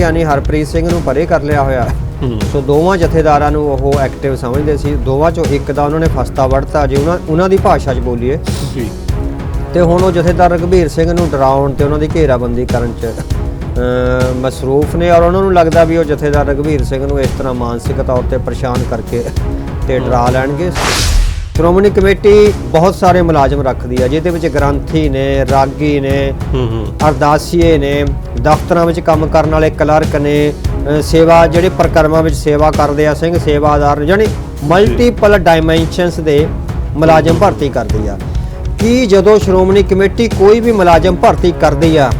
ਯਾਨੀ ਹਰਪ੍ਰੀਤ ਸਿੰਘ ਨੂੰ ਪਰੇ ਕਰ ਲਿਆ ਹੋਇਆ। ਸੋ ਦੋਵਾਂ ਜਥੇਦਾਰਾਂ ਨੂੰ ਉਹ ਐਕਟਿਵ ਸਮਝਦੇ ਸੀ। ਦੋਵਾਂ ਚੋਂ ਇੱਕ ਦਾ ਉਹਨਾਂ ਨੇ ਫਸਤਾ ਵੜਤਾ। ਜੇ ਉਹਨਾਂ ਉਹਨਾਂ ਦੀ ਭਾਸ਼ਾ 'ਚ ਬੋਲੀਏ। ਜੀ। ਤੇ ਹੁਣ ਉਹ ਜਥੇਦਾਰ ਰਘਬੀਰ ਸਿੰਘ ਨੂੰ ਡਰਾਉਣ ਤੇ ਉਹਨਾਂ ਦੀ ਘੇਰਾਬੰਦੀ ਕਰਨ 'ਚ ਮਸਰੂਫ ਨੇ। ਔਰ ਉਹਨਾਂ ਨੂੰ ਲੱਗਦਾ ਵੀ ਉਹ ਜਥੇਦਾਰ ਰਘਬੀਰ ਸਿੰਘ ਨੂੰ ਇਸ ਤਰ੍ਹਾਂ ਮਾਨਸਿਕ ਤੌਰ ਤੇ ਪਰੇਸ਼ਾਨ ਕਰਕੇ ਤੇ ਡਰਾ ਲੈਣਗੇ। ਸ਼੍ਰੋਮਣੀ ਕਮੇਟੀ ਬਹੁਤ ਸਾਰੇ ਮੁਲਾਜ਼ਮ ਰੱਖਦੀ ਹੈ ਜਿਹਦੇ ਵਿੱਚ ਗ੍ਰੰਥੀ ਨੇ ਰਾਗੀ ਨੇ ਹੂੰ ਹੂੰ। ਅਰਦਾਸੀਏ ਨੇ ਦਫ਼ਤਰਾਂ ਵਿੱਚ ਕੰਮ ਕਰਨ ਵਾਲੇ ਕਲਰਕ ਨੇ ਸੇਵਾ ਜਿਹੜੇ ਪ੍ਰਕਰਮਾਂ ਵਿੱਚ ਸੇਵਾ ਕਰਦੇ ਆ ਸਿੰਘ ਸੇਵਾਦਾਰ ਯਾਨੀ ਮਲਟੀਪਲ ਡਾਈਮੈਂਸ਼ਨਸ ਦੇ ਮੁਲਾਜ਼ਮ ਭਰਤੀ ਕਰਦੀ ਆ। ਕੀ ਜਦੋਂ ਸ਼੍ਰੋਮਣੀ ਕਮੇਟੀ ਕੋਈ ਵੀ ਮੁਲਾਜ਼ਮ ਭਰਤੀ ਕਰਦੀ ਆ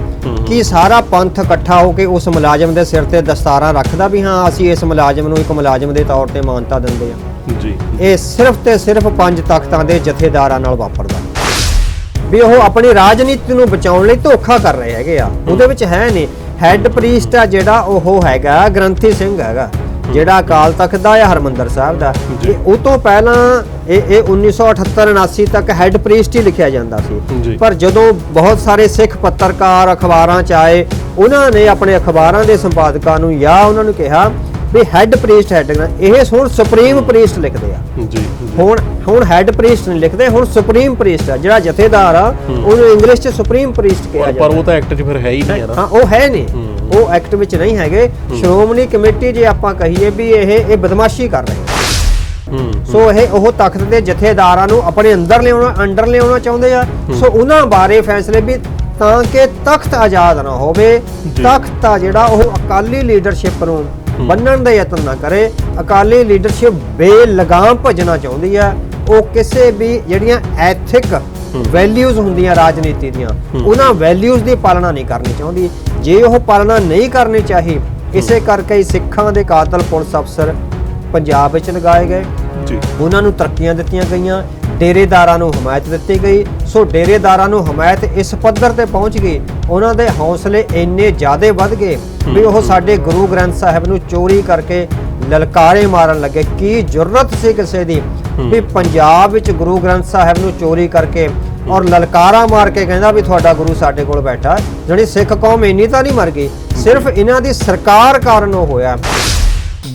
ਕੀ ਸਾਰਾ ਪੰਥ ਇਕੱਠਾ ਹੋ ਕੇ ਉਸ ਮੁਲਾਜ਼ਮ ਦੇ ਸਿਰ ਤੇ ਦਸਤਾਰਾਂ ਰੱਖਦਾ ਵੀ ਹਾਂ ਅਸੀਂ ਇਸ ਮੁਲਾਜ਼ਮ ਨੂੰ ਇੱਕ ਮੁਲਾਜ਼ਮ ਦੇ ਤੌਰ ਤੇ ਮਾਨਤਾ ਦਿੰਦੇ ਆ? ਜੀ। ਇਹ ਸਿਰਫ ਤੇ ਸਿਰਫ ਪੰਜ ਤਖਤਾਂ ਦੇ ਜਥੇਦਾਰਾਂ ਨਾਲ ਵਾਪਰਦਾ। ਵੀ ਉਹ ਆਪਣੀ ਰਾਜਨੀਤੀ ਨੂੰ ਬਚਾਉਣ ਲਈ ਧੋਖਾ ਕਰ ਰਹੇ ਹੈਗੇ ਆ। ਉਹਦੇ ਵਿੱਚ ਹੈ ਨਹੀਂ। ਹੈੱਡ ਪ੍ਰੀਸਟ ਆ ਜਿਹੜਾ ਉਹ ਹੈਗਾ ਗ੍ਰੰਥੀ ਸਿੰਘ ਹੈਗਾ ਜਿਹੜਾ ਅਕਾਲ ਤਖਤ ਦਾ ਜਾਂ ਹਰਮੰਦਰ ਸਾਹਿਬ ਦਾ। ਇਹ ਉਹ ਤੋਂ ਪਹਿਲਾਂ ਇਹ ਇਹ 1978 79 ਤੱਕ ਹੈੱਡ ਪ੍ਰੀਸਟ ਹੀ ਲਿਖਿਆ ਜਾਂਦਾ। ਸੀ। ਪਰ ਜਦੋਂ ਬਹੁਤ ਸਾਰੇ ਸਿੱਖ ਪੱਤਰਕਾਰ ਅਖਬਾਰਾਂ ਚ ਆਏ ਉਹਨਾਂ ਨੇ ਆਪਣੇ ਅਖਬਾਰਾਂ ਦੇ ਸੰਪਾਦਕਾਂ ਨੂੰ ਜਾਂ ਉਹਨਾਂ ਨੂੰ ਕਿਹਾ ਵੀ ਹੈੱਡ ਪ੍ਰੀਸਟ ਹੈੱਡ ਇਹ ਹੁਣ ਸੁਪਰੀਮ ਪ੍ਰੀਸਟ ਲਿਖਦੇ ਆ। ਜੀ ਹੁਣ ਹੁਣ ਹੈੱਡ ਪ੍ਰੀਸਟ ਨਹੀਂ ਲਿਖਦੇ ਹੁਣ ਸੁਪਰੀਮ ਪ੍ਰੀਸਟ ਆ ਜਿਹੜਾ ਜਥੇਦਾਰ ਆ ਉਹਨੂੰ ਇੰਗਲਿਸ਼ 'ਚ ਸੁਪਰੀਮ ਪ੍ਰੀਸਟ ਕਿਹਾ ਪਰ ਜਾਂਦਾ ਪਰ ਉਹ ਤਾਂ ਐਕਟ 'ਚ ਫਿਰ ਹੈ ਹੀ ਨਹੀਂ ਹੈ ਉਹ ਹੈ ਨਹੀਂ। ਉਹ ਐਕਟ ਵਿੱਚ ਨਹੀਂ ਹੈਗੇ। ਸ਼੍ਰੋਮਣੀ ਕਮੇਟੀ ਜੇ ਆਪਾਂ ਕਹੀਏ ਵੀ ਇਹ ਇਹ ਬਦਮਾਸ਼ੀ ਕਰ ਰਹੇ ਹੂੰ। ਸੋ ਇਹ ਉਹ ਤਖਤ ਦੇ ਜਥੇਦਾਰਾਂ ਨੂੰ ਆਪਣੇ ਅੰਦਰ ਲਿਆਉਣਾ ਅੰਡਰ ਲਿਆਉਣਾ ਚਾਹੁੰਦੇ ਆ। ਸੋ ਉਹਨਾਂ ਬਾਰੇ ਫੈਸਲੇ ਵੀ ਤਾਂ ਕਿ ਤਖਤ ਆਜ਼ਾਦ ਨਾ ਹੋਵੇ। ਤਖਤ ਆ ਜਿਹੜਾ ਉਹ ਅਕਾਲੀ ਲੀਡਰਸ਼ਿਪ ਨੂੰ ਬੰਨਣ ਦਾ ਯਤਨ ਨਾ ਕਰੇ। ਅਕਾਲੀ ਲੀਡਰਸ਼ਿਪ ਬੇਲਗਾਮ ਭਜਣਾ ਚਾਹੁੰਦੀ ਆ ਉਹ ਕਿਸੇ ਵੀ ਜਿਹੜੀਆਂ ਐਥਿਕ ਵੈਲਿਊਜ਼ ਹੁੰਦੀਆਂ ਰਾਜਨੀਤੀ ਦੀਆਂ ਉਹਨਾਂ ਵੈਲਿਊਜ਼ ਦੀ ਪਾਲਣਾ ਨਹੀਂ ਕਰਨੀ ਚਾਹੁੰਦੀ। ਜੇ ਉਹ ਪਾਲਣਾ ਨਹੀਂ ਕਰਨੀ ਚਾਹੀ ਇਸੇ ਕਰਕੇ ਹੀ ਸਿੱਖਾਂ ਦੇ ਕਾਤਲ ਪੁਲਿਸ ਅਫਸਰ ਪੰਜਾਬ ਵਿੱਚ ਲਗਾਏ ਗਏ। ਜੀ। ਉਹਨਾਂ ਨੂੰ ਤਰੱਕੀਆਂ ਦਿੱਤੀਆਂ ਗਈਆਂ। ਡੇਰੇਦਾਰਾਂ ਨੂੰ ਹਮਾਇਤ ਦਿੱਤੀ ਗਈ। ਸੋ ਡੇਰੇਦਾਰਾਂ ਨੂੰ ਹਮਾਇਤ ਇਸ ਪੱਧਰ ਤੇ ਪਹੁੰਚ ਗਈ। ਉਹਨਾਂ ਦੇ ਹੌਸਲੇ ਇੰਨੇ ਜ਼ਿਆਦੇ ਵੱਧ ਗਏ। ਵੀ ਉਹ ਸਾਡੇ ਗੁਰੂ ਗ੍ਰੰਥ ਸਾਹਿਬ ਨੂੰ ਚੋਰੀ ਕਰਕੇ ਲਲਕਾਰੇ ਮਾਰਨ ਲੱਗੇ। ਕੀ ਜੁਰਤ ਸੀ ਕਿਸੇ ਦੀ? ਵੀ ਪੰਜਾਬ ਵਿੱਚ ਗੁਰੂ ਗ੍ਰੰਥ ਸਾਹਿਬ ਨੂੰ ਚੋਰੀ ਕਰਕੇ ਔਰ ਲਲਕਾਰਾ ਮਾਰ ਕੇ ਕਹਿੰਦਾ ਵੀ ਤੁਹਾਡਾ ਗੁਰੂ ਸਾਡੇ ਕੋਲ ਬੈਠਾ ਜਿਹੜੀ ਸਿੱਖ ਕੌਮ ਇੰਨੀ ਤਾਂ ਨਹੀਂ ਮਰ ਗਈ ਸਿਰਫ ਇਹਨਾਂ ਦੀ ਸਰਕਾਰ ਕਾਰਨ ਉਹ ਹੋਇਆ।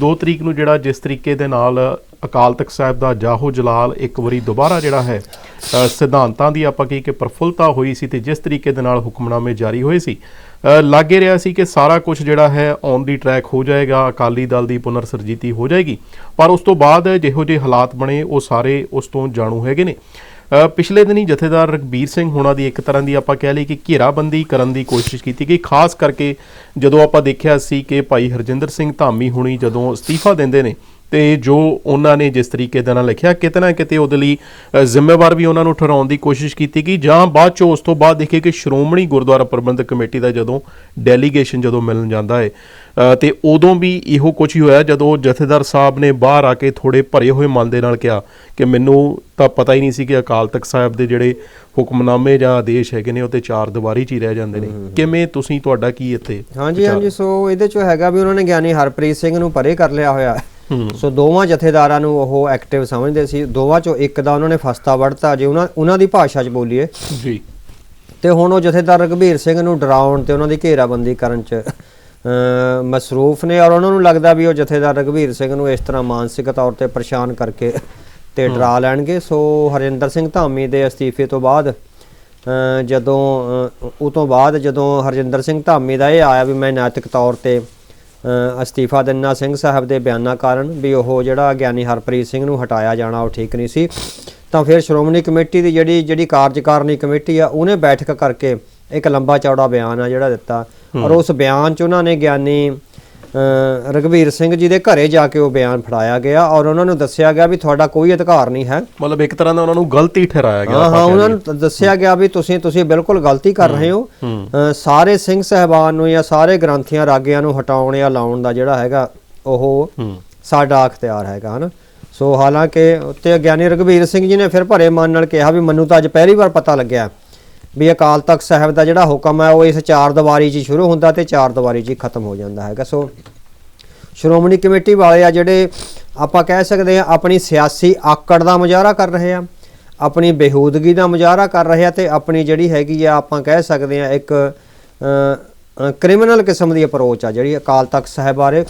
2 ਤਰੀਕ ਨੂੰ ਜਿਹੜਾ ਜਿਸ ਤਰੀਕੇ ਦੇ ਨਾਲ ਅਕਾਲ ਤਖਤ ਸਾਹਿਬ ਦਾ ਜਾਹੋ ਜਲਾਲ ਇੱਕ ਵਾਰੀ ਦੁਬਾਰਾ ਜਿਹੜਾ ਹੈ ਸਿਧਾਂਤਾਂ ਦੀ ਆਪਾਂ ਕਹੀ ਕਿ ਪ੍ਰਫੁੱਲਤਾ ਹੋਈ ਸੀ ਤੇ ਜਿਸ ਤਰੀਕੇ ਦੇ ਨਾਲ ਹੁਕਮਨਾਮੇ ਜਾਰੀ ਹੋਏ ਸੀ ਲੱਗੇ ਰਿਹਾ ਸੀ ਕਿ ਸਾਰਾ ਕੁਝ ਜਿਹੜਾ ਹੈ ਔਨ ਦੀ ਟਰੈਕ ਹੋ ਜਾਏਗਾ, ਅਕਾਲੀ ਦਲ ਦੀ ਪੁਨਰ ਸਰਜੀਤੀ ਹੋ ਜਾਏਗੀ। ਪਰ ਉਸ ਤੋਂ ਬਾਅਦ ਜਿਹੋ ਜਿਹੇ ਹਾਲਾਤ ਬਣੇ, ਉਹ ਸਾਰੇ ਉਸ ਤੋਂ ਜਾਣੂ ਹੈਗੇ ਨੇ। ਪਿਛਲੇ ਦਿਨੀ ਜਥੇਦਾਰ ਰਘਬੀਰ ਸਿੰਘ ਹੋਣਾ ਦੀ ਇੱਕ ਤਰ੍ਹਾਂ ਦੀ ਆਪਾਂ ਕਹਿ ਲਈ ਕਿ ਘੇਰਾਬੰਦੀ ਕਰਨ ਦੀ ਕੋਸ਼ਿਸ਼ ਕੀਤੀ ਗਈ। ਖਾਸ ਕਰਕੇ ਜਦੋਂ ਆਪਾਂ ਦੇਖਿਆ ਸੀ ਕਿ ਭਾਈ ਹਰਜਿੰਦਰ ਸਿੰਘ ਧਾਮੀ ਹੁਣੀ ਜਦੋਂ ਅਸਤੀਫਾ ਦਿੰਦੇ ਨੇ ਤੇ ਜੋ ਉਹਨਾਂ ਨੇ ਜਿਸ ਤਰੀਕੇ ਦੇ ਨਾਲ ਲਿਖਿਆ ਕਿਤੇ ਨਾ ਕਿਤੇ ਉਹਦੇ ਲਈ ਜ਼ਿੰਮੇਵਾਰ ਵੀ ਉਹਨਾਂ ਨੂੰ ਠਹਿਰਾਉਣ ਦੀ ਕੋਸ਼ਿਸ਼ ਕੀਤੀ ਗਈ। ਜਾਂ ਬਾਅਦ ਚੋਂ ਉਸ ਤੋਂ ਬਾਅਦ ਦੇਖੇ ਕਿ ਸ਼੍ਰੋਮਣੀ ਗੁਰਦੁਆਰਾ ਪ੍ਰਬੰਧਕ ਕਮੇਟੀ ਦਾ ਜਦੋਂ ਡੈਲੀਗੇਸ਼ਨ ਜਦੋਂ ਮਿਲਣ ਜਾਂਦਾ ਹੈ ਤੇ ਉਦੋਂ ਵੀ ਇਹੋ ਕੁਝ ਹੀ ਹੋਇਆ। ਜਦੋਂ ਜਥੇਦਾਰ ਸਾਹਿਬ ਨੇ ਬਾਹਰ ਆ ਕੇ ਥੋੜੇ ਭਰੇ ਹੋਏ ਮਨ ਦੇ ਨਾਲ ਕਿਹਾ ਕਿ ਮੈਨੂੰ ਤਾਂ ਪਤਾ ਹੀ ਨਹੀਂ ਸੀ ਕਿ ਅਕਾਲ ਤਖਤ ਸਾਹਿਬ ਦੇ ਜਿਹੜੇ ਹੁਕਮਨਾਮੇ ਜਾਂ ਆਦੇਸ਼ ਹੈਗੇ ਨੇ ਉਹ ਤੇ ਚਾਰ ਦੀਵਾਰੀ 'ਚ ਹੀ ਰਹਿ ਜਾਂਦੇ ਨੇ। ਕਿਵੇਂ ਤੁਸੀਂ ਤੁਹਾਡਾ ਕੀ ਇੱਥੇ ਹਾਂਜੀ? ਹਾਂਜੀ। ਸੋ ਇਹਦੇ ਚ ਹੈਗਾ ਵੀ ਉਹਨਾਂ ਨੇ ਗਿਆਨੀ ਹਰਪ੍ਰੀਤ ਸਿੰਘ ਨੂੰ ਪਰੇ ਕਰ ਲਿਆ ਹੋਇਆ। ਹੂੰ ਸੋ ਦੋਵਾਂ ਜਥੇਦਾਰਾਂ ਨੂੰ ਉਹ ਐਕਟਿਵ ਸਮਝਦੇ ਸੀ। ਦੋਵਾਂ ਚੋਂ ਇੱਕ ਦਾ ਉਹਨਾਂ ਨੇ ਫਸਤਾ ਵੜਤਾ ਜੇ ਉਹਨਾਂ ਉਹਨਾਂ ਦੀ ਭਾਸ਼ਾ 'ਚ ਬੋਲੀਏ। ਜੀ। ਤੇ ਹੁਣ ਉਹ ਜਥੇਦਾਰ ਰਘਬੀਰ ਸਿੰਘ ਨੂੰ ਡਰਾਉਣ ਤੇ ਉਹਨਾਂ ਦੀ ਘੇਰਾਬੰਦੀ ਕਰਨ 'ਚ ਮਸਰੂਫ ਨੇ। ਔਰ ਉਹਨਾਂ ਨੂੰ ਲੱਗਦਾ ਵੀ ਉਹ ਜਥੇਦਾਰ ਰਘਬੀਰ ਸਿੰਘ ਨੂੰ ਇਸ ਤਰ੍ਹਾਂ ਮਾਨਸਿਕ ਤੌਰ ਤੇ ਪਰੇਸ਼ਾਨ ਕਰਕੇ ਤੇ ਡਰਾ ਲੈਣਗੇ। ਸੋ ਹਰਿੰਦਰ ਸਿੰਘ ਧਾਮੀ ਦੇ ਅਸਤੀਫੇ ਤੋਂ ਬਾਅਦ ਜਦੋਂ ਉਹ ਤੋਂ ਬਾਅਦ ਜਦੋਂ ਹਰਜਿੰਦਰ ਸਿੰਘ ਧਾਮੀ ਦਾ ਇਹ ਆਇਆ ਵੀ ਮੈਂ ਨੈਤਿਕ ਤੌਰ ਤੇ ਅਸਤੀਫਾ ਦਿੰਨਾ ਸਿੰਘ ਸਾਹਿਬ ਦੇ ਬਿਆਨਾਂ ਕਾਰਨ ਵੀ ਉਹ ਜਿਹੜਾ ਗਿਆਨੀ ਹਰਪ੍ਰੀਤ ਸਿੰਘ ਨੂੰ ਹਟਾਇਆ ਜਾਣਾ ਉਹ ਠੀਕ ਨਹੀਂ ਸੀ। ਤਾਂ ਫਿਰ ਸ਼੍ਰੋਮਣੀ ਕਮੇਟੀ ਦੀ ਜਿਹੜੀ ਜਿਹੜੀ ਕਾਰਜਕਾਰਨੀ ਕਮੇਟੀ ਆ ਉਹਨੇ ਬੈਠਕ ਕਰਕੇ ਇੱਕ ਲੰਬਾ ਚੌੜਾ ਬਿਆਨ ਆ ਜਿਹੜਾ ਦਿੱਤਾ। ਔਰ ਉਸ ਬਿਆਨ 'ਚ ਉਹਨਾਂ ਨੇ ਗਿਆਨੀ ਅ, ਰਘਵੀਰ ਸਿੰਘ ਜੀ ਦੇ ਘਰੇ ਜਾ ਕੇ ਉਹ ਬਿਆਨ ਫੜਾਇਆ ਗਿਆ ਔਰ ਉਹਨਾਂ ਨੂੰ ਦੱਸਿਆ ਗਿਆ ਵੀ ਤੁਹਾਡਾ ਕੋਈ ਅਧਿਕਾਰ ਨਹੀਂ ਹੈ। ਮਤਲਬ ਇੱਕ ਤਰ੍ਹਾਂ ਦਾ ਉਹਨਾਂ ਨੂੰ ਗਲਤੀ ਠਹਿਰਾਇਆ ਗਿਆ ਹਾਂ ਉਹਨਾਂ ਨੂੰ ਦੱਸਿਆ ਗਿਆ ਵੀ ਤੁਸੀਂ ਤੁਸੀਂ ਬਿਲਕੁਲ ਗਲਤੀ ਕਰ ਰਹੇ ਹੋ। ਸਾਰੇ ਸਿੰਘ ਸਹਿਬਾਨ ਨੂੰ ਜਾਂ ਸਾਰੇ ਗ੍ਰੰਥੀਆਂ ਰਾਗਿਆਂ ਨੂੰ ਹਟਾਉਣ ਜਾਂ ਲਾਉਣ ਦਾ ਜਿਹੜਾ ਹੈਗਾ ਉਹ ਸਾਡਾ ਅਖਤਿਆਰ ਹੈਗਾ ਹਨਾ। ਸੋ ਹਾਲਾਂਕਿ ਉੱਤੇ ਗਿਆਨੀ ਰਘਵੀਰ ਸਿੰਘ ਜੀ ਨੇ ਫਿਰ ਭਰੇ ਮਨ ਨਾਲ ਕਿਹਾ ਵੀ ਮੈਨੂੰ ਤਾਂ ਅੱਜ ਪਹਿਲੀ ਵਾਰ ਪਤਾ ਲੱਗਿਆ। ਵੀ ਅਕਾਲ ਤਖਤ ਸਾਹਿਬ ਦਾ ਜਿਹੜਾ ਹੁਕਮ ਹੈ ਉਹ ਇਸ ਚਾਰ ਦੀਵਾਰੀ 'ਚ ਹੀ ਸ਼ੁਰੂ ਹੁੰਦਾ ਤੇ ਚਾਰ ਦੀਵਾਰੀ 'ਚ ਹੀ ਖਤਮ ਹੋ ਜਾਂਦਾ ਹੈਗਾ। ਸੋ ਸ਼੍ਰੋਮਣੀ ਕਮੇਟੀ ਵਾਲੇ ਆ ਜਿਹੜੇ ਆਪਾਂ ਕਹਿ ਸਕਦੇ ਆ ਆਪਣੀ ਸਿਆਸੀ ਆਕੜ ਦਾ ਮੁਜ਼ਾਹਰਾ ਕਰ ਰਹੇ ਆ ਆਪਣੀ ਬੇਹੂਦਗੀ ਦਾ ਮੁਜ਼ਾਹਰਾ ਕਰ ਰਹੇ ਆ ਤੇ ਆਪਣੀ ਜਿਹੜੀ ਹੈਗੀ ਆ ਆਪਾਂ ਕਹਿ ਸਕਦੇ ਆ ਇੱਕ ਅ, ਕ੍ਰਿਮੀਨਲ ਕਿਸਮ ਦੀ ਅਪਰੋਚ ਆ ਜਿਹੜੀ ਅਕਾਲ ਤਖਤ ਸਾਹਿਬ ਬਾਰੇ।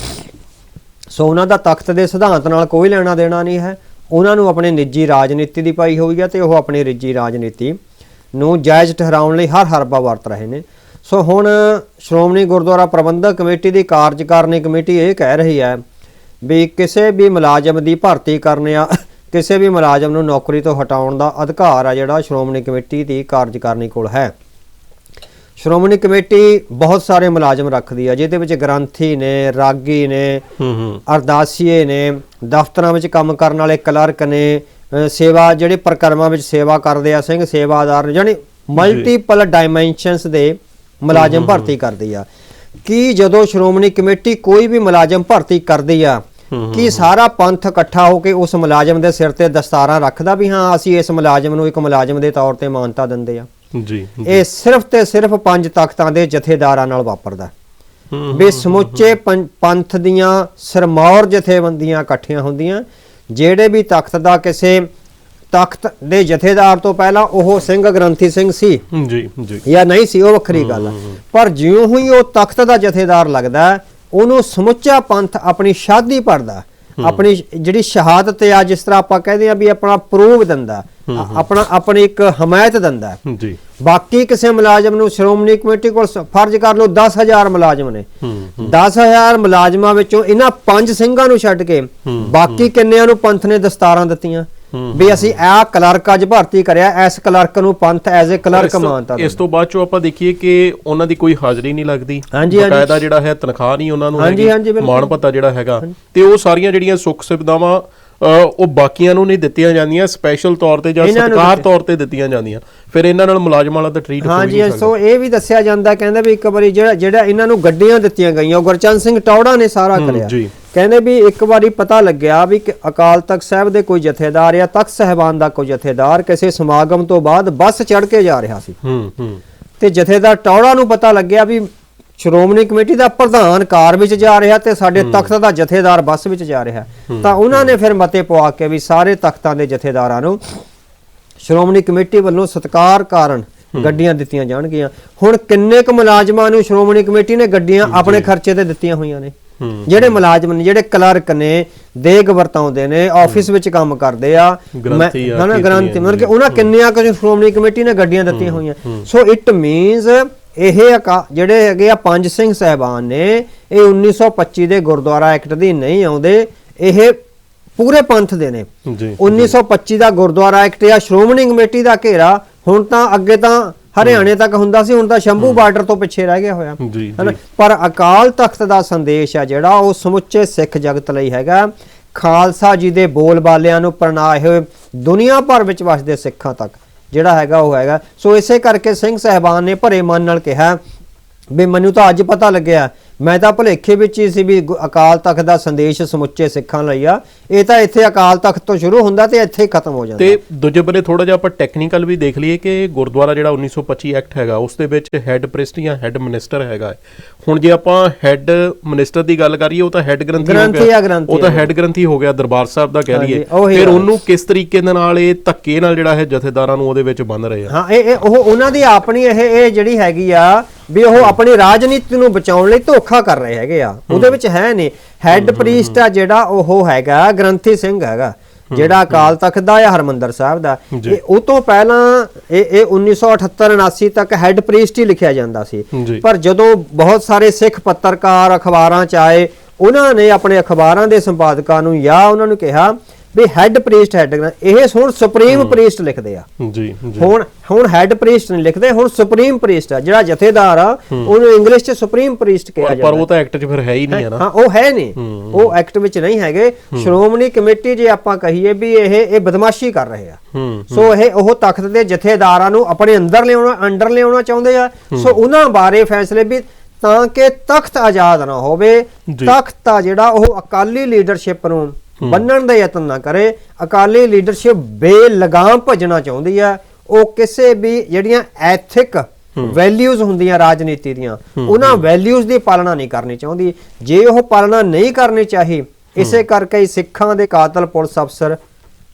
ਸੋ ਉਹਨਾਂ ਦਾ ਤਖਤ ਦੇ ਸਿਧਾਂਤ ਨਾਲ ਕੋਈ ਲੈਣਾ ਦੇਣਾ ਨਹੀਂ ਹੈ। ਉਹਨਾਂ ਨੂੰ ਆਪਣੇ ਨਿੱਜੀ ਰਾਜਨੀਤੀ ਦੀ ਪਾਈ ਹੋਈ ਹੈ ਤੇ ਉਹ ਆਪਣੀ ਨਿੱਜੀ ਰਾਜਨੀਤੀ ਨੂੰ ਜਾਇਜ਼ ਠਹਿਰਾਉਣ ਲਈ ਹਰ ਹਰਬਾ ਵਰਤ ਰਹੇ ਨੇ। ਸੋ ਹੁਣ ਸ਼੍ਰੋਮਣੀ ਗੁਰਦੁਆਰਾ ਪ੍ਰਬੰਧਕ ਕਮੇਟੀ ਦੀ ਕਾਰਜਕਾਰਨੀ ਕਮੇਟੀ ਇਹ ਕਹਿ ਰਹੀ ਹੈ ਵੀ ਕਿਸੇ ਵੀ ਮੁਲਾਜ਼ਮ ਦੀ ਭਰਤੀ ਕਰਨ ਆ ਕਿਸੇ ਵੀ ਮੁਲਾਜ਼ਮ ਨੂੰ ਨੌਕਰੀ ਤੋਂ ਹਟਾਉਣ ਦਾ ਅਧਿਕਾਰ ਆ ਜਿਹੜਾ ਸ਼੍ਰੋਮਣੀ ਕਮੇਟੀ ਦੀ ਕਾਰਜਕਾਰਨੀ ਕੋਲ ਹੈ। ਸ਼੍ਰੋਮਣੀ ਕਮੇਟੀ ਬਹੁਤ ਸਾਰੇ ਮੁਲਾਜ਼ਮ ਰੱਖਦੀ ਆ ਜਿਹਦੇ ਵਿੱਚ ਗ੍ਰੰਥੀ ਨੇ ਰਾਗੀ ਨੇ ਹੂੰ ਹੂੰ। ਅਰਦਾਸੀਏ ਨੇ ਦਫ਼ਤਰਾਂ ਵਿੱਚ ਕੰਮ ਕਰਨ ਵਾਲੇ ਕਲਰਕ ਨੇ ਸੇਵਾ ਜਿਹੜੇ ਪ੍ਰਕਰਮਾਂ ਵਿੱਚ ਸੇਵਾ ਕਰਦੇ ਆ ਸਿੰਘ ਸੇਵਾਦਾਰ ਨੇ ਜਾਨੀ ਮਲਟੀਪਲ ਡਾਈਮੈਂਸ਼ਨਸ ਦੇ ਮੁਲਾਜ਼ਮ ਭਰਤੀ ਕਰਦੀ ਆ। ਕੀ ਜਦੋਂ ਸ਼੍ਰੋਮਣੀ ਕਮੇਟੀ ਕੋਈ ਵੀ ਮੁਲਾਜ਼ਮ ਭਰਤੀ ਕਰਦੀ ਆ ਕੀ ਸਾਰਾ ਪੰਥ ਇਕੱਠਾ ਹੋ ਕੇ ਉਸ ਮੁਲਾਜ਼ਮ ਦੇ ਸਿਰ ਤੇ ਦਸਤਾਰਾਂ ਰੱਖਦਾ ਵੀ ਹਾਂ ਅਸੀਂ ਇਸ ਮੁਲਾਜ਼ਮ ਨੂੰ ਇੱਕ ਮੁਲਾਜ਼ਮ ਦੇ ਤੌਰ ਤੇ ਮਾਨਤਾ ਦਿੰਦੇ ਆ? ਜੀ ਇਹ ਸਿਰਫ ਤੇ ਸਿਰਫ ਪੰਜ ਤਖਤਾਂ ਦੇ ਜਥੇਦਾਰਾਂ ਨਾਲ ਵਾਪਰਦਾ। ਹੂੰ ਵੀ ਸਮੁੱਚੇ ਪੰਥ ਦੀਆਂ ਸਰਮੌਰ ਜਥੇਬੰਦੀਆਂ ਇਕੱਠੀਆਂ ਹੁੰਦੀਆਂ ਜਿਹੜੇ ਵੀ ਤਖਤ ਦਾ ਕਿਸੇ ਤਖਤ ਦੇ ਜਥੇਦਾਰ ਤੋਂ ਪਹਿਲਾਂ ਉਹ ਸਿੰਘ ਗ੍ਰੰਥੀ ਸਿੰਘ ਸੀ। ਜੀ ਜੀ। ਜਾਂ ਨਹੀਂ ਸੀ ਉਹ ਵੱਖਰੀ ਗੱਲ ਆ। ਪਰ ਜਿਉਂ ਹੀ ਉਹ ਤਖਤ ਦਾ ਜਥੇਦਾਰ ਲੱਗਦਾ ਹੈ, ਉਹਨੂੰ ਸਮੁੱਚਾ ਪੰਥ ਆਪਣੀ ਸ਼ਾਦੀ ਭਰਦਾ। ਆਪਣੀ ਜਿਹੜੀ ਸ਼ਹਾਦਤ ਆ ਜਿਸ ਤਰ੍ਹਾਂ ਆਪਾਂ ਕਹਿੰਦੇ ਆ ਵੀ ਆਪਣਾ ਪ੍ਰੂਵ ਦਿੰਦਾ। ਆਪਣਾ ਆਪਣੀ ਇੱਕ ਹਮਾਇਤ ਦਿੰਦਾ ਜੀ। ਬਾਕੀ ਕਿਸੇ ਮੁਲਾਜ਼ਮ ਨੂੰ ਸ਼੍ਰੋਮਣੀ ਕਮੇਟੀ ਕੋਲ ਫਰਜ਼ ਕਰ ਲਓ 10000 ਮੁਲਾਜ਼ਮ ਨੇ। ਹੂੰ 10000 ਮੁਲਾਜ਼ਮਾਂ ਵਿੱਚੋਂ ਇਹਨਾਂ ਪੰਜ ਸਿੰਘਾਂ ਨੂੰ ਛੱਡ ਕੇ ਬਾਕੀ ਕਿੰਨਿਆਂ ਨੂੰ ਪੰਥ ਨੇ ਦਸਤਾਰਾਂ ਦਿੱਤੀਆਂ? ਵੀ ਅਸੀਂ ਇਹ ਕਲਰਕ ਅੱਜ ਭਰਤੀ ਕਰਿਆ ਇਸ ਕਲਰਕ ਨੂੰ ਪੰਥ ਐਜ਼ ਅ ਕਲਰਕ ਮਾਨਤਾ ਇਸ ਤੋਂ ਬਾਅਦ ਚੋਂ ਆਪਾਂ ਦੇਖੀਏ ਕਿ ਉਹਨਾਂ ਦੀ ਕੋਈ ਹਾਜ਼ਰੀ ਨਹੀਂ ਲੱਗਦੀ। ਬਕਾਇਦਾ ਜਿਹੜਾ ਹੈ ਤਨਖਾਹ ਨਹੀਂ ਉਹਨਾਂ ਨੂੰ ਹੈਗੀ। ਮਾਣ ਭੱਤਾ ਜਿਹੜਾ ਹੈਗਾ। ਤੇ ਉਹ ਸਾਰੀਆਂ ਜਿਹੜੀਆਂ ਸੁੱਖ ਸੁਵਿਧਾਵਾਂ ਉਹ ਬਾਕੀਆਂ ਨੂੰ ਨਹੀਂ ਦਿੱਤੀਆਂ ਜਾਂਦੀਆਂ ਸਪੈਸ਼ਲ ਤੌਰ ਤੇ ਜਾਂ ਸਰਕਾਰ ਤੌਰ ਤੇ ਦਿੱਤੀਆਂ ਜਾਂਦੀਆਂ। ਫਿਰ ਇਹਨਾਂ ਨਾਲ ਮੁਲਾਜ਼ਮਾਂ ਵਾਲਾ ਤਾਂ ਟ੍ਰੀਟ ਹਾਂਜੀ ਨਹੀਂ ਸਕਦਾ। ਸੋ ਇਹ ਵੀ ਦੱਸਿਆ ਜਾਂਦਾ ਕਹਿੰਦੇ ਵੀ ਇੱਕ ਵਾਰੀ ਜਿਹੜਾ ਜਿਹੜਾ ਇਹਨਾਂ ਨੂੰ ਗੱਡੀਆਂ ਦਿੱਤੀਆਂ ਗਈਆਂ ਉਹ ਗੁਰਚਰਨ ਸਿੰਘ ਟੌੜਾ ਨੇ ਸਾਰਾ ਹੂੰ, ਕਰਿਆ। ਜੀ। ਕਹਿੰਦੇ ਵੀ ਇੱਕ ਵਾਰੀ ਪਤਾ ਲੱਗਿਆ ਵੀ ਅਕਾਲ ਤਖਤ ਸਾਹਿਬ ਦੇ ਕੋਈ ਜਥੇਦਾਰ ਜਾਂ ਤਖਤ ਸਾਹਿਬਾਨ ਦਾ ਕੋਈ ਜਥੇਦਾਰ ਕਿਸੇ ਸਮਾਗਮ ਤੋਂ ਬਾਅਦ ਬੱਸ ਚੜ੍ਹ ਕੇ ਜਾ ਰਿਹਾ ਸੀ। ਹੂੰ ਹੂੰ। ਤੇ ਜਥੇਦਾਰ ਟੌੜਾ ਨੂੰ ਪਤਾ ਲੱਗਿਆ ਵੀ ਸ਼੍ਰੋਮਣੀ ਕਮੇਟੀ ਦਾ ਪ੍ਰਧਾਨ ਕਾਰ ਵਿੱਚ ਜਾ ਰਿਹਾ ਤੇ ਸਾਡੇ ਤਖਤ ਦਾ ਜਥੇਦਾਰ ਬੱਸ ਵਿੱਚ ਜਾ ਰਿਹਾ। ਤਾਂ ਉਹਨਾਂ ਨੇ ਫਿਰ ਮਤੇ ਪਵਾ ਕੇ ਵੀ ਸਾਰੇ ਤਖਤਾਂ ਦੇ ਜਥੇਦਾਰਾਂ ਨੂੰ ਸ਼੍ਰੋਮਣੀ ਕਮੇਟੀ ਵੱਲੋਂ ਸਤਕਾਰ ਕਾਰਨ ਗੱਡੀਆਂ ਦਿੱਤੀਆਂ ਜਾਣਗੀਆਂ। ਹੁਣ ਕਿੰਨੇ ਕੁ ਮੁਲਾਜ਼ਮਾਂ ਨੂੰ ਸ਼੍ਰੋਮਣੀ ਕਮੇਟੀ ਨੇ ਗੱਡੀਆਂ ਆਪਣੇ ਖਰਚੇ ਤੇ ਦਿੱਤੀਆਂ ਹੋਈਆਂ ਨੇ। ਜਿਹੜੇ ਮੁਲਾਜ਼ਮ ਨੇ ਜਿਹੜੇ ਕਲਰਕ ਨੇ ਦੇਗ ਵਰਤਾਉਂਦੇ ਨੇ ਆਫਿਸ ਵਿੱਚ ਕੰਮ ਕਰਦੇ ਆ ਮੈਂ- ਕੀਰਤਨੀਆ ਗ੍ਰੰਥੀ ਮਤਲਬ ਕਿ ਉਹਨਾਂ ਕਿੰਨਿਆਂ ਕੁ ਸ਼੍ਰੋਮਣੀ ਕਮੇਟੀ ਨੇ ਗੱਡੀਆਂ ਦਿੱਤੀਆਂ ਹੋਈਆਂ। ਸੋ ਇਟ ਮੀਨਸ ਇਹ ਅਕਾ- ਜਿਹੜੇ ਹੈਗੇ ਆ ਪੰਜ ਸਿੰਘ ਸਹਿਬਾਨ ਨੇ ਇਹ 1925 ਦੇ ਗੁਰਦੁਆਰਾ ਐਕਟ ਦੀ ਨਹੀਂ ਆਉਂਦੇ ਇਹ ਪੂਰੇ ਪੰਥ ਦੇ ਨੇ। ਜੀ 1925 ਦਾ ਗੁਰਦੁਆਰਾ ਐਕਟ ਆ ਸ਼੍ਰੋਮਣੀ ਕਮੇਟੀ ਦਾ ਘੇਰਾ ਹੁਣ ਤਾਂ ਅੱਗੇ ਤਾਂ ਹਰਿਆਣੇ ਤੱਕ ਹੁੰਦਾ ਸੀ ਹੁਣ ਤਾਂ ਸ਼ੰਭੂ ਬਾਰਡਰ ਤੋਂ ਪਿੱਛੇ ਰਹਿ ਗਿਆ ਹੋਇਆ। ਹਨਾ? ਪਰ ਅਕਾਲ ਤਖਤ ਦਾ ਸੰਦੇਸ਼ ਆ ਜਿਹੜਾ ਉਹ ਸਮੁੱਚੇ ਸਿੱਖ ਜਗਤ ਲਈ ਹੈਗਾ। ਖਾਲਸਾ ਜੀ ਦੇ ਬੋਲ ਬਾਲਿਆਂ ਨੂੰ ਪ੍ਰਣਾਏ ਹੋਏ ਦੁਨੀਆ ਭਰ ਵਿੱਚ ਵਸਦੇ ਸਿੱਖਾਂ ਤੱਕ। ਜਿਹੜਾ ਹੈਗਾ ਉਹ ਹੈਗਾ। ਸੋ ਇਸੇ ਕਰਕੇ ਸਿੰਘ ਸਹਿਬਾਨ ਨੇ ਭਰੇ ਮਨ ਨਾਲ ਕਿਹਾ ਵੀ ਮੈਨੂੰ ਤਾਂ ਅੱਜ ਪਤਾ ਲੱਗਿਆ ਮੈਂ ਤਾਂ ਭੁਲੇਖੇ ਵਿੱਚ ਹੀ ਸੀ ਵੀ ਅਕਾਲ ਤਖਤ ਦਾ ਸੰਦੇਸ਼ ਸਮੁੱਚੇ ਸਿੱਖਾਂ ਲਈ ਆ ਇਹ ਤਾਂ ਇੱਥੇ ਅਕਾਲ ਤਖਤ ਤੋਂ ਸ਼ੁਰੂ ਹੁੰਦਾ ਤੇ ਇੱਥੇ ਖਤਮ ਹੋ ਜਾਂਦਾ ਤੇ ਦੂਜੇ ਬੰਨੇ ਥੋੜਾ ਜਿਹਾ ਆਪਾਂ ਟੈਕਨੀਕਲ ਵੀ ਦੇਖ ਲਈਏ ਕਿ ਗੁਰਦੁਆਰਾ ਜਿਹੜਾ 1925 ਐਕਟ ਹੈਗਾ ਉਸ ਦੇ ਵਿੱਚ ਹੈੱਡ ਪ੍ਰਿਸਟ ਜਾਂ ਹੈੱਡ ਮਿਨਿਸਟਰ ਹੈਗਾ। ਹੁਣ ਜੇ ਆਪਾਂ ਹੈੱਡ ਮਿਨਿਸਟਰ ਦੀ ਗੱਲ ਕਰੀਏ ਉਹ ਤਾਂ ਹੈੱਡ ਗ੍ਰੰਥੀ ਹੋ ਗਿਆ ਉਹ ਤਾਂ। ਹੈੱਡ ਗ੍ਰੰਥੀ ਹੋ ਗਿਆ ਦਰਬਾਰ ਸਾਹਿਬ ਦਾ ਕਹਿ ਲਈਏ ਫਿਰ। ਉਹਨੂੰ ਕਿਸ ਤਰੀਕੇ ਦੇ ਨਾਲ ਇਹ ਧੱਕੇ ਨਾਲ ਜਿਹੜਾ ਹੈ ਜਥੇਦਾਰਾਂ ਨੂੰ ਉਹਦੇ ਵਿੱਚ ਬੰਨ ਰਹੇ ਆ ਹਾਂ ਇਹ ਉਹ ਉਹਨਾਂ ਦੀ ਆਪਣੀ ਇਹ ਇਹ ਜਿਹੜੀ ਹੈਗੀ ਆ ਵੀ ਉਹ ਆਪਣੀ ਰਾਜਨੀਤੀ ਨੂੰ ਬਚਾਉਣ ਲਈ ਧੋਖਾ ਕਰ ਰਹੇ ਹੈਗੇ ਆ। ਉਹਦੇ ਵਿੱਚ ਹੈ ਨਹੀਂ। ਹੈੱਡ ਪ੍ਰੀਸਟ ਆ ਜਿਹੜਾ ਉਹ ਹੈਗਾ ਗ੍ਰੰਥੀ ਸਿੰਘ ਹੈਗਾ ਜਿਹੜਾ ਅਕਾਲ ਤਖਤ ਦਾ ਜਾਂ ਹਰਮੰਦਰ ਸਾਹਿਬ ਦਾ। ਇਹ ਉਹ ਤੋਂ ਪਹਿਲਾਂ ਇਹ ਇਹ 1978 79 ਤੱਕ ਹੈੱਡ ਪ੍ਰੀਸਟ ਹੀ ਲਿਖਿਆ ਜਾਂਦਾ ਸੀ। ਪਰ ਜਦੋਂ ਬਹੁਤ ਸਾਰੇ ਸਿੱਖ ਪੱਤਰਕਾਰ ਅਖਬਾਰਾਂ ਚ ਆਏ ਉਹਨਾਂ ਨੇ ਆਪਣੇ ਅਖਬਾਰਾਂ ਦੇ ਸੰਪਾਦਕਾਂ ਨੂੰ ਜਾਂ ਉਹਨਾਂ ਨੂੰ ਕਿਹਾ ਵੀ ਹੈੱਡ ਪ੍ਰੀਸਟ ਹੈੱਡ ਇਹ ਹੁਣ ਸੁਪਰੀਮ ਪ੍ਰੀਸਟ ਲਿਖਦੇ ਆ। ਜੀ ਜੀ। ਹੁਣ ਹੁਣ ਹੈੱਡ ਪ੍ਰੀਸਟ ਨਹੀਂ ਲਿਖਦੇ ਹੁਣ ਸੁਪਰੀਮ ਪ੍ਰੀਸਟ ਆ। ਜਿਹੜਾ ਜਥੇਦਾਰ ਆ ਉਹਨੂੰ ਇੰਗਲਿਸ਼ 'ਚ ਸੁਪਰੀਮ ਪ੍ਰੀਸਟ ਕਿਹਾ ਜਾਂਦਾ ਪਰ ਉਹ ਤਾਂ ਐਕਟ 'ਚ ਫਿਰ ਹੈ ਹੀ ਨਹੀਂ ਹੈ ਨਾ। ਹਾਂ ਉਹ ਹੈ ਨਹੀਂ। ਉਹ ਐਕਟ ਵਿੱਚ ਨਹੀਂ ਹੈਗੇ। ਸ਼੍ਰੋਮਣੀ ਕਮੇਟੀ ਜੇ ਆਪਾਂ ਕਹੀਏ ਵੀ ਇਹ ਇਹ ਬਦਮਾਸ਼ੀ ਕਰ ਰਹੇ ਆ। ਸੋ ਇਹ ਉਹ ਤਖਤ ਦੇ ਜਥੇਦਾਰਾਂ ਨੂੰ ਆਪਣੇ ਅੰਦਰ ਲਿਆਉਣਾ ਅੰਡਰ ਲਿਆਉਣਾ ਚਾਹੁੰਦੇ ਆ। ਸੋ ਉਹਨਾਂ ਬਾਰੇ ਫੈਸਲੇ ਵੀ ਤਾਂ ਕਿ ਤਖਤ ਆਜ਼ਾਦ ਨਾ ਹੋਵੇ। ਤਖਤ ਆ ਜਿਹੜਾ ਉਹ ਅਕਾਲੀ ਲੀਡਰਸ਼ਿਪ ਨੂੰ ਬੰਨਣ ਦਾ ਯਤਨ ਨਾ ਕਰੇ। ਅਕਾਲੀ ਲੀਡਰਸ਼ਿਪ ਬੇਲਗਾਮ ਭਜਣਾ ਚਾਹੁੰਦੀ ਆ। ਉਹ ਕਿਸੇ ਵੀ ਜਿਹੜੀਆਂ ਐਥਿਕ ਵੈਲਿਊਜ਼ ਹੁੰਦੀਆਂ ਰਾਜਨੀਤੀ ਦੀਆਂ ਉਹਨਾਂ ਵੈਲਿਊਜ਼ ਦੀ ਪਾਲਣਾ ਨਹੀਂ ਕਰਨੀ ਚਾਹੁੰਦੀ। ਜੇ ਉਹ ਪਾਲਣਾ ਨਹੀਂ ਕਰਨੀ ਚਾਹੀ ਇਸੇ ਕਰਕੇ ਹੀ ਸਿੱਖਾਂ ਦੇ ਕਾਤਲ ਪੁਲਿਸ ਅਫਸਰ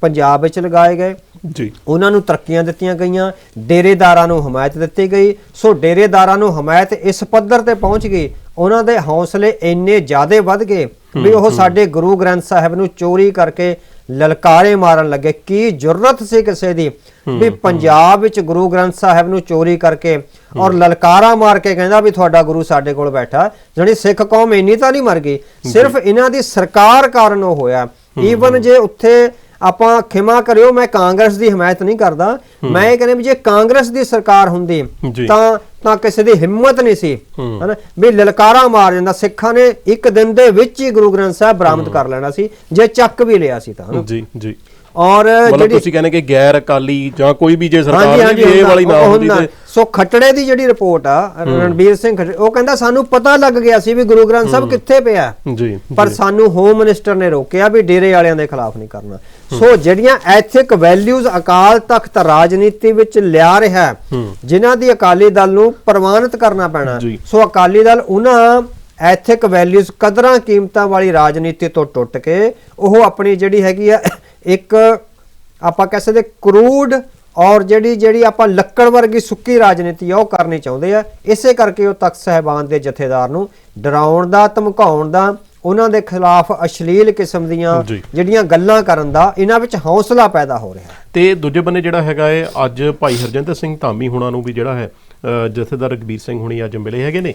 ਪੰਜਾਬ ਵਿੱਚ ਲਗਾਏ ਗਏ। ਜੀ। ਉਹਨਾਂ ਨੂੰ ਤਰੱਕੀਆਂ ਦਿੱਤੀਆਂ ਗਈਆਂ। ਡੇਰੇਦਾਰਾਂ ਨੂੰ ਹਮਾਇਤ ਦਿੱਤੀ ਗਈ। ਸੋ ਡੇਰੇਦਾਰਾਂ ਨੂੰ ਹਮਾਇਤ ਇਸ ਪੱਧਰ ਤੇ ਪਹੁੰਚ ਗਈ। ਉਹਨਾਂ ਦੇ ਹੌਸਲੇ ਇੰਨੇ ਜ਼ਿਆਦੇ ਵੱਧ ਗਏ ਵੀ ਉਹ ਸਾਡੇ ਗੁਰੂ ਗ੍ਰੰਥ ਸਾਹਿਬ ਨੂੰ ਚੋਰੀ ਕਰਕੇ ਲਲਕਾਰੇ ਮਾਰਨ ਲੱਗੇ। ਕੀ ਜੁਰਰਤ ਸੀ ਕਿਸੇ ਦੀ? ਵੀ ਪੰਜਾਬ ਵਿੱਚ ਗੁਰੂ ਗ੍ਰੰਥ ਸਾਹਿਬ ਨੂੰ ਚੋਰੀ ਕਰਕੇ ਔਰ ਲਲਕਾਰਾ ਮਾਰ ਕੇ ਕਹਿੰਦਾ ਵੀ ਤੁਹਾਡਾ ਗੁਰੂ ਸਾਡੇ ਕੋਲ ਬੈਠਾ। ਜਿਹੜੀ ਸਿੱਖ ਕੌਮ ਇੰਨੀ ਤਾਂ ਨਹੀਂ ਮਰ ਗਈ। ਸਿਰਫ ਇਹਨਾਂ ਦੀ ਸਰਕਾਰ ਕਾਰਨ ਉਹ ਹੋਇਆ। ਈਵਨ ਜੇ ਉੱਥੇ ਆਪਾਂ ਖਿਮਾ ਕਰਿਓ ਮੈਂ ਕਾਂਗਰਸ ਦੀ ਹਮਾਇਤ ਨਹੀਂ ਕਰਦਾ। ਮੈਂ ਇਹ ਕਹਿੰਦਾ ਵੀ ਜੇ ਕਾਂਗਰਸ ਦੀ ਸਰਕਾਰ ਹੁੰਦੀ। ਤਾਂ ਤਾਂ ਕਿਸੇ ਦੀ ਹਿੰਮਤ ਨਹੀਂ ਸੀ। ਹਨਾ? ਵੀ ਲਲਕਾਰਾ ਮਾਰ ਜਾਂਦਾ। ਸਿੱਖਾਂ ਨੇ ਇੱਕ ਦਿਨ ਦੇ ਵਿੱਚ ਹੀ ਗੁਰੂ ਗ੍ਰੰਥ ਸਾਹਿਬ ਬਰਾਮਦ ਕਰ ਲੈਣਾ ਸੀ। ਜੇ ਚੱਕ ਵੀ ਲਿਆ ਸੀ ਤਾਂ। ਜੀ ਜੀ। ਔਰ ਜਿਹੜੀ ਤੁਸੀਂ ਕਹਿੰਦੇ ਕਿ ਗੈਰ ਅਕਾਲੀ ਜਾਂ ਕੋਈ ਵੀ ਜੇ ਸਰਕਾਰ ਦੀ ਇਹ ਵਾਲੀ ਨਾ ਹੁੰਦੀ। ਤੇ ਸੋ ਖੱਟੜੇ ਦੀ ਜਿਹੜੀ ਰਿਪੋਰਟ ਆ ਰਣਬੀਰ ਸਿੰਘ ਖੱਟੜੇ ਉਹ ਕਹਿੰਦਾ ਸਾਨੂੰ ਪਤਾ ਲੱਗ ਗਿਆ ਸੀ ਵੀ ਗੁਰੂ ਗ੍ਰੰਥ ਸਾਹਿਬ ਕਿੱਥੇ ਪਿਆ। ਜੀ ਪਰ ਸਾਨੂੰ ਹੋਮ ਮਿਨਿਸਟਰ ਨੇ ਰੋਕਿਆ ਵੀ ਡੇਰੇ ਵਾਲਿਆਂ ਦੇ ਖਿਲਾਫ ਨਹੀਂ ਕਰਨਾ। ਸੋ ਜਿਹੜੀਆਂ ਐਥਿਕ ਵੈਲਿਊਜ਼ ਅਕਾਲ ਤਖਤ ਰਾਜਨੀਤੀ ਵਿੱਚ ਲਿਆ ਰਿਹਾ ਹੈ, ਜਿਨ੍ਹਾਂ ਦੀ ਅਕਾਲੀ ਦਲ ਨੂੰ ਪ੍ਰਵਾਨਿਤ ਕਰਨਾ ਪੈਣਾ। ਸੋ ਅਕਾਲੀ ਦਲ ਉਹਨਾਂ ਐਥਿਕ ਵੈਲਿਊਜ਼ ਕਦਰਾਂ ਕੀਮਤਾਂ ਵਾਲੀ ਰਾਜਨੀਤੀ ਤੋਂ ਟੁੱਟ ਕੇ ਉਹ ਆਪਣੀ ਜਿਹੜੀ ਹੈਗੀ ਆ ਇੱਕ ਆਪਾਂ ਕਹਿ ਸਕਦੇ ਕਰੂਡ ਔਰ ਜਿਹੜੀ ਜਿਹੜੀ ਆਪਾਂ ਲੱਕੜ ਵਰਗੀ ਸੁੱਕੀ ਰਾਜਨੀਤੀ ਆ ਉਹ ਕਰਨੀ ਚਾਹੁੰਦੇ ਆ। ਇਸੇ ਕਰਕੇ ਉਹ ਤਖਤ ਸਹਿਬਾਨ ਦੇ ਜਥੇਦਾਰ ਨੂੰ ਡਰਾਉਣ ਦਾ ਧਮਕਾਉਣ ਦਾ ਉਹਨਾਂ ਦੇ ਖਿਲਾਫ ਅਸ਼ਲੀਲ ਕਿਸਮ ਦੀਆਂ। ਜਿਹੜੀਆਂ ਗੱਲਾਂ ਕਰਨ ਦਾ ਇਹਨਾਂ ਵਿੱਚ ਹੌਸਲਾ ਪੈਦਾ ਹੋ ਰਿਹਾ ਤੇ ਦੂਜੇ ਬੰਨੇ ਜਿਹੜਾ ਹੈਗਾ ਹੈ ਅੱਜ ਭਾਈ ਹਰਜਿੰਦਰ ਸਿੰਘ ਧਾਮੀ ਹੁਣਾਂ ਨੂੰ ਵੀ ਜਿਹੜਾ ਹੈ ਜਥੇਦਾਰ ਰਗਬੀਰ ਸਿੰਘ ਹੁਣੀ ਅੱਜ ਮਿਲੇ ਹੈਗੇ ਨੇ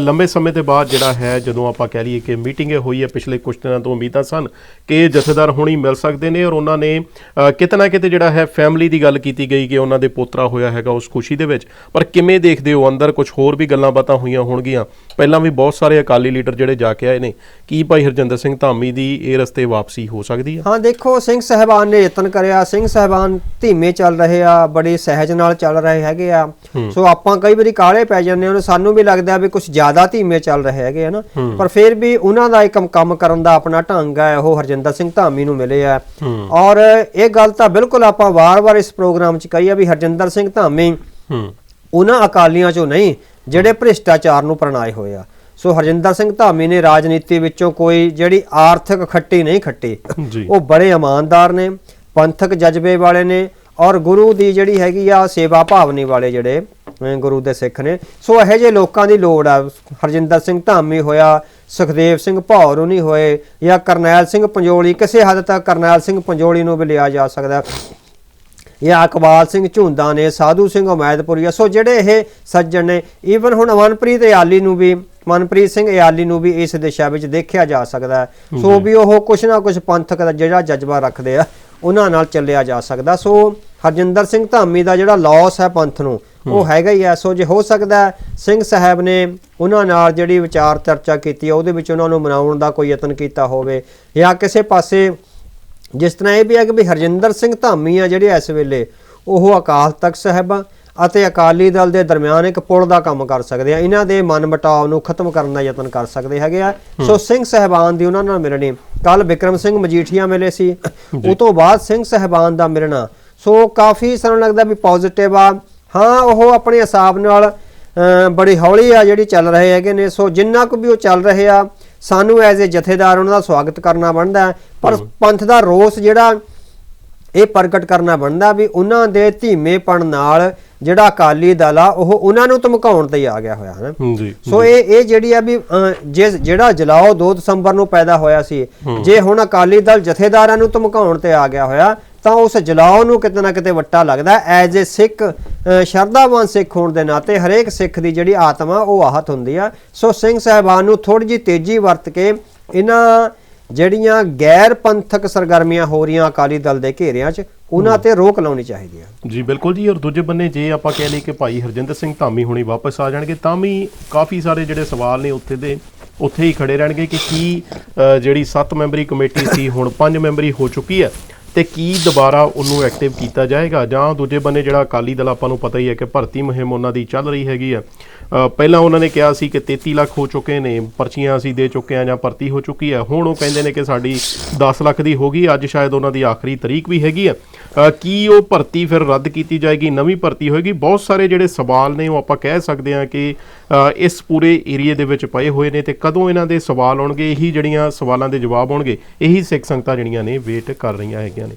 ਲੰਬੇ ਸਮੇਂ ਦੇ ਬਾਅਦ ਜਿਹੜਾ ਹੈ ਜਦੋਂ ਆਪਾਂ ਕਹਿ ਲਈਏ ਕਿ ਮੀਟਿੰਗ ਹੋਈ ਹੈ ਪਿਛਲੇ ਕੁਝ ਦਿਨਾਂ ਤੋਂ ਉਮੀਦਾਂ ਸਨ ਕਿ ਜਥੇਦਾਰ ਹੁਣੀ ਮਿਲ ਸਕਦੇ ਨੇ ਔਰ ਉਹਨਾਂ ਨੇ ਅ, ਕਿਤੇ ਜਿਹੜਾ ਹੈ ਫੈਮਿਲੀ ਦੀ ਗੱਲ ਕੀਤੀ ਗਈ ਕਿ ਉਹਨਾਂ ਦੇ ਪੋਤਰਾ ਹੋਇਆ ਹੈਗਾ ਉਸ ਖੁਸ਼ੀ ਦੇ ਵਿੱਚ। ਪਰ ਕਿਵੇਂ ਦੇਖਦੇ ਹੋ ਅੰਦਰ ਕੁਝ ਹੋਰ ਵੀ ਗੱਲਾਂ ਬਾਤਾਂ ਹੋਈਆਂ ਹੋਣਗੀਆਂ? ਪਹਿਲਾਂ ਵੀ ਬਹੁਤ ਸਾਰੇ ਅਕਾਲੀ ਲੀਡਰ ਜਿਹੜੇ ਜਾ ਕੇ ਆਏ ਨੇ। ਕੀ ਭਾਈ ਹਰਜਿੰਦਰ ਸਿੰਘ ਧਾਮੀ ਦੀ ਇਹ ਰਸਤੇ ਵਾਪਸੀ ਹੋ ਸਕਦੀ ਹੈ? ਹਾਂ ਦੇਖੋ ਸਿੰਘ ਸਹਿਬਾਨ ਨੇ ਯਤਨ ਕਰਿਆ। ਸਿੰਘ ਸਹਿਬਾਨ ਧੀਮੇ ਚੱਲ ਰਹੇ ਆ ਬੜੀ ਸਹਿਜ ਨਾਲ ਚੱਲ ਰਹੇ ਹੈਗੇ ਆ। ਸੋ ਆਪਾਂ ਕਈ ਵਾਰੀ ਕਾਲੇ ਪੈ ਜਾਂਦੇ ਹਾਂ ਸਾਨੂੰ ਵੀ ਲੱਗਦਾ ਵੀ ਕੁਝ ਜ਼ਿਆਦਾ ਧੀਮੇ ਚੱਲ ਰਹੇ ਹੈਗੇ ਹਨਾ ਪਰ ਫਿਰ ਵੀ ਉਹਨਾਂ ਦਾ ਇੱਕ ਕੰਮ ਕਰਨ ਦਾ ਆਪਣਾ ਢੰਗ ਹੈ ਉਹ ਹਰਜਿੰਦਰ ਸਿੰਘ ਧਾਮੀ ਨੂੰ ਮਿਲੇ ਆ। ਔਰ ਇਹ ਗੱਲ ਤਾਂ ਬਿਲਕੁਲ ਆਪਾਂ ਵਾਰ-ਵਾਰ ਇਸ ਪ੍ਰੋਗਰਾਮ 'ਚ ਕਹੀ ਆ ਵੀ ਹਰਜਿੰਦਰ ਸਿੰਘ ਧਾਮੀ ਉਹਨਾਂ ਅਕਾਲੀਆਂ ਚੋਂ ਨਹੀਂ ਜਿਹੜੇ ਭ੍ਰਿਸ਼ਟਾਚਾਰ ਨੂੰ ਪ੍ਰਣਾਏ ਹੋਏ ਆ। ਸੋ ਹਰਜਿੰਦਰ ਸਿੰਘ ਧਾਮੀ ਨੇ ਰਾਜਨੀਤੀ ਵਿੱਚੋਂ ਕੋਈ ਜਿਹੜੀ ਆਰਥਿਕ ਖੱਟੀ ਨਹੀਂ ਖੱਟੀ ਉਹ ਬੜੇ ਇਮਾਨਦਾਰ ਨੇ ਪੰਥਕ ਜਜ਼ਬੇ ਵਾਲੇ ਨੇ ਔਰ ਗੁਰੂ ਦੀ ਜਿਹੜੀ ਹੈਗੀ ਆ ਸੇਵਾ ਭਾਵਨੀ ਵਾਲੇ ਜਿਹੜੇ ਅਹ ਗੁਰੂ ਦੇ ਸਿੱਖ ਨੇ। ਸੋ ਇਹੋ ਜਿਹੇ ਲੋਕਾਂ ਦੀ ਲੋੜ ਆ। ਹਰਜਿੰਦਰ ਸਿੰਘ ਧਾਮੀ ਹੋਇਆ ਸੁਖਦੇਵ ਸਿੰਘ ਭੌਰ ਨਹੀਂ ਹੋਏ ਜਾਂ ਕਰਨੈਲ ਸਿੰਘ ਪੰਜੋਲੀ ਕਿਸੇ ਹੱਦ ਤੱਕ ਕਰਨੈਲ ਸਿੰਘ ਪੰਜੋਲੀ ਨੂੰ ਵੀ ਲਿਆ ਜਾ ਸਕਦਾ। ਜਾਂ ਅਕਬਾਲ ਸਿੰਘ ਝੁੰਦਾ ਨੇ ਸਾਧੂ ਸਿੰਘ ਉਮੈਦਪੁਰੀਆ ਸੋ ਜਿਹੜੇ ਇਹ ਸੱਜਣ ਨੇ ਈਵਨ ਹੁਣ ਮਨਪ੍ਰੀਤ ਇਆਲੀ ਨੂੰ ਵੀ ਮਨਪ੍ਰੀਤ ਸਿੰਘ ਇਆਲੀ ਨੂੰ ਵੀ ਇਸ ਦਿਸ਼ਾ ਵਿੱਚ ਦੇਖਿਆ ਜਾ ਸਕਦਾ। ਸੋ ਵੀ ਉਹ ਕੁਛ ਨਾ ਕੁਛ ਪੰਥਕ ਦਾ ਜਿਹੜਾ ਜਜ਼ਬਾ ਰੱਖਦੇ ਆ ਉਹਨਾਂ ਨਾਲ ਚੱਲਿਆ ਜਾ ਸਕਦਾ। ਸੋ ਹਰਜਿੰਦਰ ਸਿੰਘ ਧਾਮੀ ਦਾ ਜਿਹੜਾ ਲਾਸ ਹੈ ਪੰਥ ਨੂੰ ਉਹ ਹੈਗਾ ਹੀ ਹੈ। ਸੋ ਜੇ ਹੋ ਸਕਦਾ ਸਿੰਘ ਸਾਹਿਬ ਨੇ ਉਹਨਾਂ ਨਾਲ ਜਿਹੜੀ ਵਿਚਾਰ ਚਰਚਾ ਕੀਤੀ ਹੈ ਉਹਦੇ ਵਿੱਚ ਉਹਨਾਂ ਨੂੰ ਮਨਾਉਣ ਦਾ ਕੋਈ ਯਤਨ ਕੀਤਾ ਹੋਵੇ ਜਾਂ ਕਿਸੇ ਪਾਸੇ ਜਿਸ ਤਰ੍ਹਾਂ ਇਹ ਵੀ ਹੈ ਕਿ ਵੀ ਹਰਜਿੰਦਰ ਸਿੰਘ ਧਾਮੀ ਆ ਜਿਹੜੇ ਇਸ ਵੇਲੇ ਉਹ ਅਕਾਲ ਤਖਤ ਸਾਹਿਬ ਅਤੇ ਅਕਾਲੀ ਦਲ ਦੇ ਦਰਮਿਆਨ ਇੱਕ ਪੁਲ ਦਾ ਕੰਮ ਕਰ ਸਕਦੇ ਆ। ਇਹਨਾਂ ਦੇ ਮਨਮਟਾਵ ਨੂੰ ਖਤਮ ਕਰਨ ਦਾ ਯਤਨ ਕਰ ਸਕਦੇ ਹੈਗੇ ਆ। ਸੋ ਸਿੰਘ ਸਹਿਬਾਨ ਦੀ ਉਹਨਾਂ ਨਾਲ ਮਿਲਣੀ। ਕੱਲ ਵਿਕਰਮ ਸਿੰਘ ਮਜੀਠੀਆ ਮਿਲੇ ਸੀ। ਉਹ ਤੋਂ ਬਾਅਦ ਸਿੰਘ ਸਹਿਬਾਨ ਦਾ ਮਿਲਣਾ। ਸੋ ਕਾਫੀ ਸਾਨੂੰ ਲੱਗਦਾ ਵੀ ਪੋਜ਼ਿਟਿਵ ਆ। ਹਾਂ ਉਹ ਆਪਣੇ ਹਿਸਾਬ ਨਾਲ ਬੜੀ ਹੌਲੀ ਆ ਜਿਹੜੀ ਚੱਲ ਰਹੇ ਹੈਗੇ ਨੇ। ਸੋ ਜਿੰਨਾ ਕੁ ਵੀ ਉਹ ਚੱਲ ਰਹੇ ਆ ਸਾਨੂੰ ਐਜ਼ ਅ ਜਥੇਦਾਰ ਉਹਨਾਂ ਦਾ ਸਵਾਗਤ ਕਰਨਾ ਬਣਦਾ। ਪਰ ਪੰਥ ਦਾ ਰੋਸ ਜਿਹੜਾ ਇਹ ਪ੍ਰਗਟ ਕਰਨਾ ਬਣਦਾ ਵੀ ਉਹਨਾਂ ਦੇ ਧੀਮੇਪਣ ਨਾਲ ਜਿਹੜਾ ਅਕਾਲੀ ਦਲ ਆ ਉਹ ਉਹਨਾਂ ਨੂੰ ਧਮਕਾਉਣ ਤੇ ਆ ਗਿਆ ਹੋਇਆ ਹੈ ਜੀ ਸੋ ਇਹ ਇਹ ਜਿਹੜੀ ਆ ਵੀ ਜੇ ਜਿਹੜਾ ਜਲਾਓ 2 ਦਸੰਬਰ ਨੂੰ ਪੈਦਾ ਹੋਇਆ ਸੀ ਜੇ ਹੁਣ ਅਕਾਲੀ ਦਲ ਜਥੇਦਾਰਾਂ ਨੂੰ ਧਮਕਾਉਣ ਤੇ ਆ ਗਿਆ ਹੋਇਆ ਤਾਂ ਉਸ ਜਲਾਓ ਨੂੰ ਕਿਤੇ ਨਾ ਕਿਤੇ ਵੱਟਾ ਲੱਗਦਾ ਐਜ਼ ਅ ਸਿੱਖ ਸ਼ਰਧਾਵਾਨ ਸਿੱਖ ਹੋਣ ਦੇ ਨਾਤੇ ਹਰੇਕ ਸਿੱਖ ਦੀ ਜਿਹੜੀ ਆਤਮਾ ਉਹ ਆਹਤ ਹੁੰਦੀ ਆ। ਸੋ ਸਿੰਘ ਸਾਹਿਬਾਨ ਨੂੰ ਥੋੜੀ ਜੀ ਤੇਜ਼ੀ ਵਰਤ ਕੇ ਇਹਨਾਂ ਜਿਹੜੀਆਂ ਗੈਰ ਪੰਥਕ ਸਰਗਰਮੀਆਂ ਹੋ ਰਹੀਆਂ ਅਕਾਲੀ ਦਲ ਦੇ ਘੇਰਿਆਂ 'ਚ, ਉਹਨਾਂ ਤੇ ਰੋਕ ਲਾਉਣੀ ਚਾਹੀਦੀ ਹੈ ਜੀ, ਬਿਲਕੁਲ ਜੀ, ਔਰ ਦੂਜੇ ਬੰਨੇ ਜੇ ਆਪਾਂ ਕਹਿ ਲਈਏ ਕਿ ਭਾਈ ਹਰਜਿੰਦਰ ਸਿੰਘ ਧਾਮੀ ਹੁਣੀ ਵਾਪਸ ਆ ਜਾਣਗੇ, ਤਾਂ ਵੀ ਕਾਫੀ ਸਾਰੇ ਜਿਹੜੇ ਸਵਾਲ ਨੇ ਉੱਥੇ ਦੇ, ਉੱਥੇ ਹੀ ਖੜੇ ਰਹਿਣਗੇ ਕਿ ਕੀ ਜਿਹੜੀ 7 ਮੈਂਬਰੀ ਕਮੇਟੀ ਸੀ, ਹੁਣ 5 ਮੈਂਬਰੀ ਹੋ ਚੁੱਕੀ ਹੈ। ਤੇ ਕੀ ਦੁਬਾਰਾ ਉਹਨੂੰ ਐਕਟਿਵ ਕੀਤਾ ਜਾਏਗਾ? ਜਾਂ ਦੂਜੇ ਬੰਨੇ ਜਿਹੜਾ ਅਕਾਲੀ ਦਲ, ਆਪਾਂ ਨੂੰ ਪਤਾ ਹੀ ਹੈ ਕਿ ਭਰਤੀ ਮੁਹਿੰਮ ਉਹਨਾਂ ਦੀ ਚੱਲ ਰਹੀ ਹੈਗੀ ਆ। ਪਹਿਲਾਂ ਉਹਨਾਂ ਨੇ ਕਿਹਾ ਸੀ ਕਿ 33 ਲੱਖ ਹੋ ਚੁੱਕੇ ਨੇ, ਪਰਚੀਆਂ ਅਸੀਂ ਦੇ ਚੁੱਕੇ ਆ ਜਾਂ ਭਰਤੀ ਹੋ ਚੁੱਕੀ ਹੈ ਹੁਣ ਉਹ ਕਹਿੰਦੇ ਨੇ ਕਿ ਸਾਡੀ 10 ਲੱਖ ਦੀ ਹੋ ਗਈ। ਅੱਜ ਸ਼ਾਇਦ ਉਹਨਾਂ ਦੀ ਆਖਰੀ ਤਰੀਕ ਵੀ ਹੈਗੀ ਆ। ਕੀ ਉਹ ਭਰਤੀ ਫਿਰ ਰੱਦ ਕੀਤੀ ਜਾਏਗੀ? ਨਵੀਂ ਭਰਤੀ ਹੋਏਗੀ? ਬਹੁਤ ਸਾਰੇ ਜਿਹੜੇ ਸਵਾਲ ਨੇ, ਉਹ ਆਪਾਂ ਕਹਿ ਸਕਦੇ ਹਾਂ ਕਿ ਇਸ ਪੂਰੇ ਏਰੀਏ ਦੇ ਵਿੱਚ ਪਏ ਹੋਏ ਨੇ ਤੇ ਕਦੋਂ ਇਹਨਾਂ ਦੇ ਸਵਾਲ ਆਉਣਗੇ? ਇਹੀ ਜਿਹੜੀਆਂ ਸਵਾਲਾਂ ਦੇ ਜਵਾਬ ਆਉਣਗੇ, ਇਹੀ ਸਿੱਖ ਸੰਗਤਾਂ ਜਿਹੜੀਆਂ ਨੇ ਵੇਟ ਕਰ ਰਹੀਆਂ ਹੈਗੀਆਂ ਨੇ।